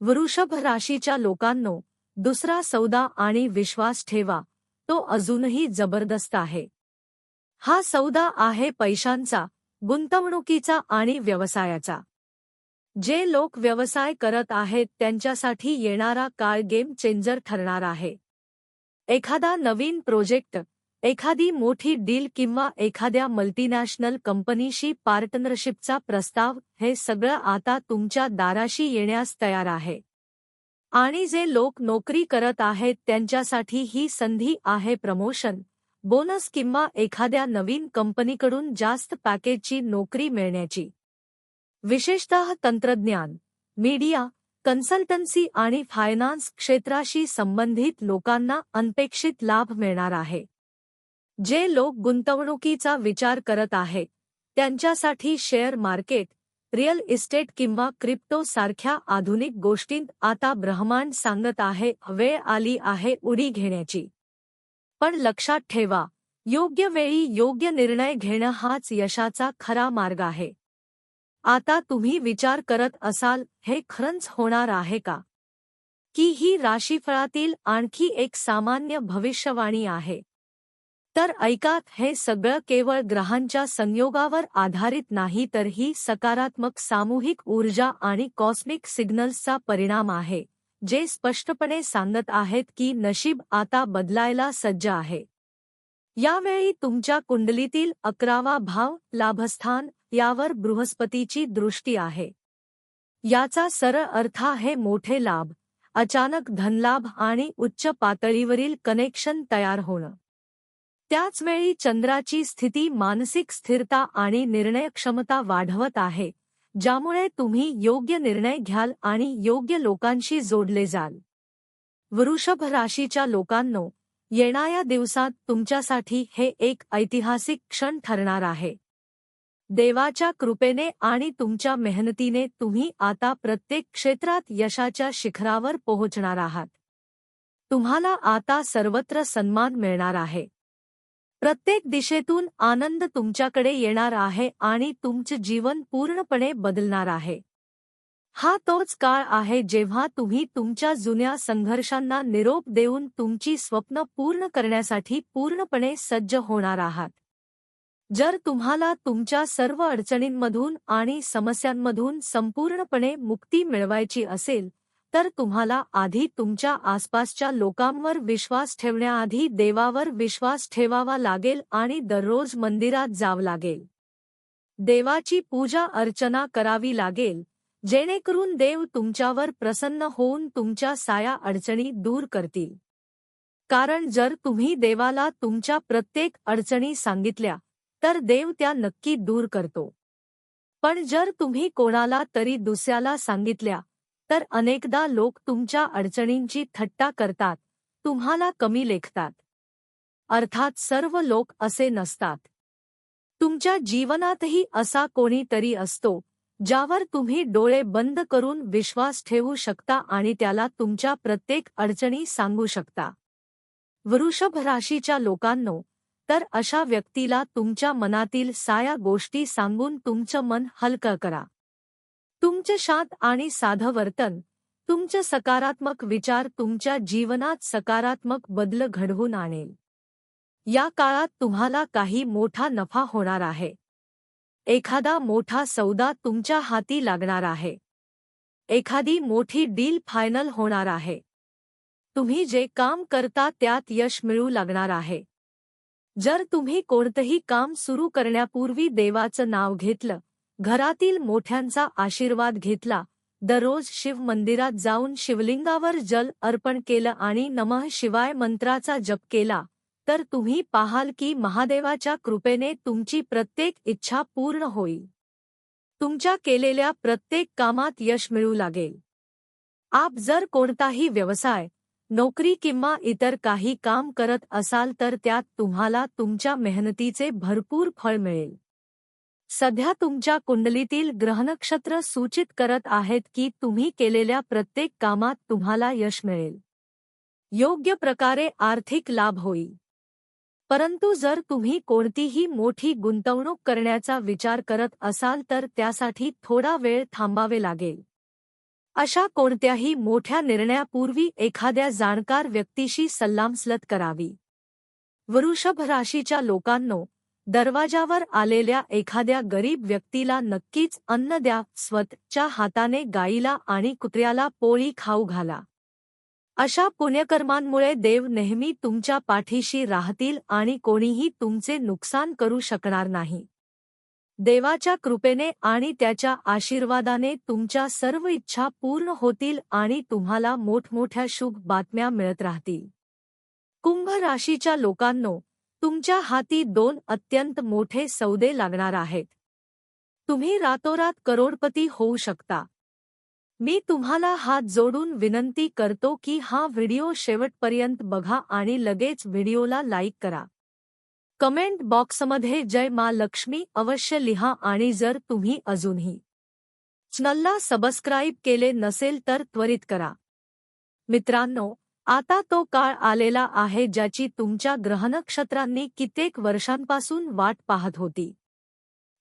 वृषभ राशीच्या लोकांनो दुसरा सौदा आणि विश्वास ठेवा तो अजूनही जबरदस्त आहे. हा सौदा आहे पैशांचा गुंतवणुकीचा आणि व्यवसायाचा. जे लोक व्यवसाय करत आहेत त्यांच्यासाठी येणारा काळ गेम चेंजर ठरणार आहे. एखादा नवीन प्रोजेक्ट एखादी मोठी डील किंवा एखाद्या मल्टीनॅशनल कंपनीशी पार्टनरशिपचा प्रस्ताव हे सगळं आता तुमच्या दाराशी येण्यास तयार आहे. आणि जे लोक नोकरी करत आहेत त्यांच्यासाठी ही संधी आहे प्रमोशन बोनस किंवा एखाद्या नवीन कंपनीकडून जास्त पॅकेजची नोकरी मिळण्याची. विशेषतः तंत्रज्ञान मीडिया कन्सल्टन्सी आणि फायनान्स क्षेत्राशी संबंधित लोकांना अनपेक्षित लाभ मिळणार आहे. जे लोक गुंतवणुकीचा विचार करत आहेत त्यांच्यासाठी शेअर मार्केट रिअल इस्टेट किंवा क्रिप्टो सारख्या आधुनिक गोष्टींत आता ब्रह्मांड सांगत आहे वेळ आली आहे उडी घेण्याची. पण लक्षात ठेवा योग्य वेळी योग्य निर्णय घेणं हाच यशाचा खरा मार्ग आहे. आता तुम्ही विचार करत असाल हे खरंच होणार आहे का? की ही राशीफळातील आणखी एक सामान्य भविष्यवाणी आहे? तर ऐकात हे सगळं केवळ ग्रहांच्या संयोगावर आधारित नाही तर ही सकारात्मक सामूहिक ऊर्जा आणि कॉस्मिक सिग्नल्सचा परिणाम आहे जे स्पष्टपणे सांगत आहेत की नशीब आता बदलायला सज्ज आहे. यावेळी तुमच्या कुंडलीतील अकरावा भाव लाभस्थान यावर बृहस्पतीची दृष्टी आहे. याचा सरळ अर्थ आहे मोठे लाभ अचानक धनलाभ आणि उच्च पातळीवरील कनेक्शन तयार होणं. त्याचवेळी चंद्राची स्थिती मानसिक स्थिरता आणि निर्णयक्षमता वाढवत आहे ज्यामुळे तुम्ही योग्य निर्णय घ्याल आणि योग्य लोकांशी जोडले जाल. वृषभ राशीच्या लोकांनो येणाऱ्या दिवसात तुमच्यासाठी हे एक ऐतिहासिक क्षण ठरणार आहे. देवाच्या कृपेने आणि तुमच्या मेहनतीने तुम्ही आता प्रत्येक क्षेत्रात यशाच्या शिखरावर पोहोचणार आहात. तुम्हाला आता सर्वत्र सन्मान मिळणार आहे. प्रत्येक दिशेतून आनंद तुमच्याकडे येणार आहे आणि तुमचे जीवन पूर्णपणे बदलणार आहे. हा तोच काळ आहे जेव्हा तुम्ही तुमच्या जुन्या संघर्षांना निरोप देऊन तुमची स्वप्न पूर्ण करण्यासाठी पूर्णपणे सज्ज होणार आहात. जर तुम्हाला तुमच्या सर्व अडचणींमधून आणि समस्यांमधून संपूर्णपणे मुक्ती मिळवायची असेल तर तुम्हाला आधी तुमच्या आसपासच्या लोकांवर विश्वास ठेवण्याआधी देवावर विश्वास ठेवावा लागेल आणि दररोज मंदिरात जावं लागेल. देवाची पूजा अर्चना करावी लागेल जेणेकरून देव तुमच्यावर प्रसन्न होऊन तुमच्या साया अडचणी दूर करतील. कारण जर तुम्ही देवाला तुमच्या प्रत्येक अडचणी सांगितल्या तर देव त्या नक्की दूर करतो. पण जर तुम्ही कोणाला तरी दुसऱ्याला सांगितल्या तर अनेकदा लोक तुमच्या अडचणींची थट्टा करतात तुम्हाला कमी लेखतात. अर्थात सर्व लोक असे नसतात. तुमच्या जीवनातही असा कोणीतरी असतो ज्यावर तुम्ही डोळे बंद करून विश्वास ठेवू शकता आणि त्याला तुमच्या प्रत्येक अडचणी सांगू शकता. वृषभ राशीच्या लोकांनो तर अशा व्यक्तीला तुमच्या मनातील साया गोष्टी सांगून तुमचं मन हलकं करा. तुमच्या शांत आणि साधं वर्तन तुमचं सकारात्मक विचार तुमच्या जीवनात सकारात्मक बदल घडवून आणेल. या काळात तुम्हाला काही मोठा नफा होणार आहे. एखादा मोठा सौदा तुमच्या हाती लागणार आहे. एखादी मोठी डील फायनल होणार आहे. तुम्ही जे काम करता त्यात यश मिळू लागणार आहे. जर तुम्ही कोणतंही काम सुरू करण्यापूर्वी देवाचं नाव घेतलं घरातील मोठ्यांचा आशीर्वाद घेतला. दररोज शिव मंदिरात जाऊन शिवलिंगावर जल अर्पण केलं आणि नमः शिवाय मंत्राचा जप केला. तर तुम्ही पाहाल की महादेवाच्या कृपेने तुमची प्रत्येक इच्छा पूर्ण होईल. तुमच्या केलेल्या प्रत्येक कामात यश मिळू लागेल. आप जर कोणताही व्यवसाय नोकरी किंवा इतर काही काम करत असाल तर त्यात तुम्हाला तुमच्या मेहनतीचे भरपूर फळ मिळेल. सध्या तुमच्या कुंडलीतील ग्रहनक्षत्र सूचित करत आहेत की तुम्ही केलेल्या प्रत्येक कामात तुम्हाला यश मिळेल. योग्य प्रकारे आर्थिक लाभ होईल. परंतु जर तुम्ही कोणतीही मोठी गुंतवणूक करण्याचा विचार करत असाल तर त्यासाठी थोडा वेळ थांबावे लागेल. अशा कोणत्याही मोठ्या निर्णयापूर्वी एखाद्या जाणकार व्यक्तीशी सल्लामसलत करावी. वृषभ राशीच्या लोकांनो दरवाजावर आलेल्या एखाद्या गरीब व्यक्तीला नक्कीच अन्न द्या स्वतःच्या हाताने गाईला आणि कुत्र्याला पोळी खाऊ घाला. अशा पुण्यकर्मांमुळे देव नेहमी तुमच्या पाठीशी राहतील आणि कोणीही तुमचे नुकसान करू शकणार नाही. देवाच्या कृपेने आणि त्याच्या आशीर्वादाने तुमच्या सर्व इच्छा पूर्ण होतील आणि तुम्हाला मोठमोठ्या शुभ बातम्या मिळत राहतील. कुंभ राशीच्या लोकांनो तुमच्या हाती दोन अत्यंत मोठे सौदे लागणार आहेत. तुम्ही रातोरात करोडपती होऊ शकता. मी तुम्हाला हात जोडून विनंती करतो की हा व्हिडिओ शेवटपर्यंत बघा आणि लगेच व्हिडिओला लाईक करा. कमेंट बॉक्समध्ये जय मा लक्ष्मी अवश्य लिहा आणि जर तुम्ही अजूनही चॅनलला सबस्क्राईब केले नसेल तर त्वरित करा. मित्रांनो आता तो काळ आलेला आहे ज्याची तुमच्या ग्रहनक्षत्रांनी कित्येक वर्षांपासून वाट पाहत होती.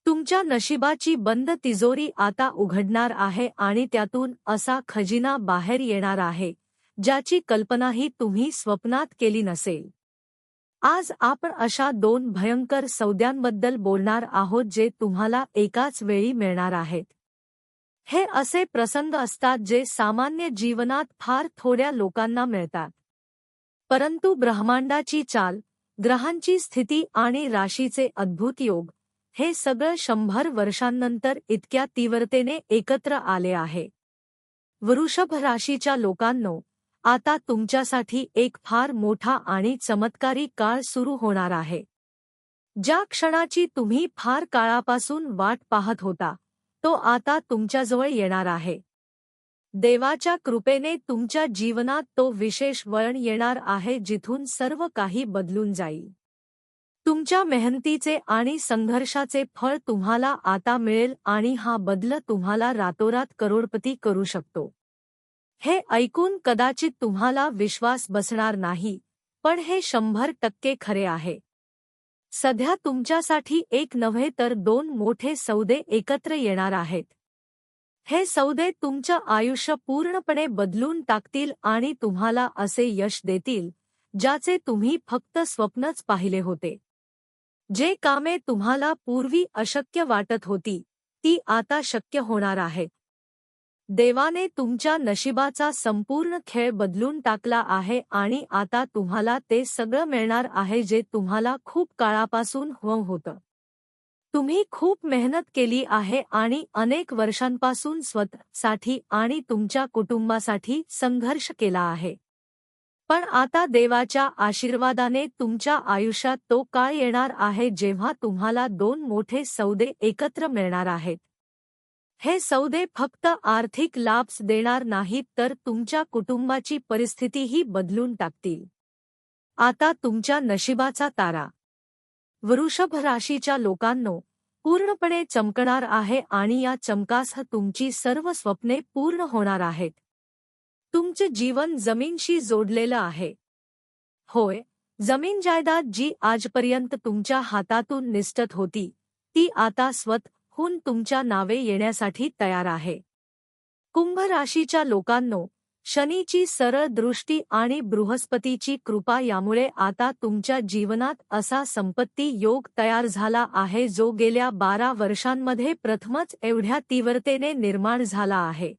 तुमच्या नशिबाची बंद तिजोरी आता उघडणार आहे आणि त्यातून असा खजिना बाहेर येणार आहे ज्याची कल्पनाही तुम्ही स्वप्नात केली नसेल. आज आपण अशा दोन भयंकर सौद्यांबद्दल बोलणार आहोत जे तुम्हाला एकाच वेळी मिळणार आहेत. हे असे प्रसंग असतात जे सामान्य जीवनात फार थोड्या लोकांना मिळतात. परंतु ब्रह्मांडाची चाल ग्रहांची स्थिती आणि राशीचे अद्भुत योग हे सगळं शंभर वर्षांनंतर इतक्या तीव्रतेने एकत्र आले आहे. वृषभ राशीच्या लोकांनो आता तुमच्यासाठी एक फार मोठा आणि चमत्कारी काळ सुरू होणार आहे. ज्या क्षणाची तुम्ही फार काळापासून वाट पाहत होता तो आता तुमच्याजवळ येणार आहे. देवाच्या कृपेने तुमच्या जीवनात तो विशेष वळण येणार आहे जिथून सर्व काही बदलून जाईल. तुमच्या मेहनतीचे आणि संघर्षाचे फळ तुम्हाला आता मिळेल आणि हा बदल तुम्हाला रातोरात करोडपती करू शकतो. हे ऐकून कदाचित तुम्हाला विश्वास बसणार नाही पण हे शंभर टक्के खरे आहे. सध्या तुमच्यासाठी एक नव्हे तर दोन मोठे सौदे एकत्र येणार आहेत. हे सौदे तुमचं आयुष्य पूर्णपणे बदलून टाकतील आणि तुम्हाला असे यश देतील ज्याचे तुम्ही फक्त स्वप्नच पाहिले होते. जे कामे तुम्हाला पूर्वी अशक्य वाटत होती ती आता शक्य होणार आहेत देवाने तुमच्या नशिबाचा संपूर्ण खेळ बदलून टाकला आहे आणि आता तुम्हाला ते सगळं मिळणार आहे जे तुम्हाला खूप काळापासून हवं होतं. तुम्ही खूप मेहनत केली आहे आणि अनेक वर्षांपासून स्वतःसाठी आणि तुमच्या कुटुंबासाठी संघर्ष केला आहे. पण आता देवाच्या आशीर्वादाने तुमच्या आयुष्यात तो काळ येणार आहे जेव्हा तुम्हाला दोन मोठे सौदे एकत्र मिळणार आहेत. हे सौदे फक्त आर्थिक लाभs देणार नाहीत तर तुमच्या कुटुंबाची परिस्थितीही बदलून टाकतील. आता तुमच्या नशिबाचा तारा. वृषभ राशीच्या लोकांनो पूर्णपणे चमकणार आहे आणि या चमकासह तुमची सर्व स्वप्ने पूर्ण होणार आहेत. तुमचे जीवन जमीनशी जोडलेलं आहे. होय जमीन जायदाद जी आजपर्यंत तुमच्या हातातून निसटत होती ती आता स्वत हून तुमच्या नावे येण्यासाठी तयार आहे. कुंभ राशीच्या लोकांनो शनीची सरळ दृष्टी आणि बृहस्पतीची कृपा यामुळे आता तुमच्या जीवनात असा संपत्ती योग तयार झाला आहे जो गेल्या बारा वर्षांमध्ये प्रथमच एवढ्या तीव्रतेने निर्माण झाला आहे.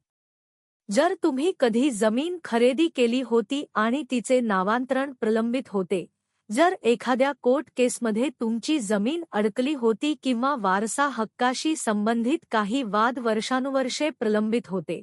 जर तुम्ही कधी जमीन खरेदी केली होती आणि तिचे नावांतरण प्रलंबित होते जर एखाद्या कोर्ट केसमध्ये तुमची जमीन अडकली होती किंवा वारसा हक्काशी संबंधित काही वाद वर्षानुवर्षे प्रलंबित होते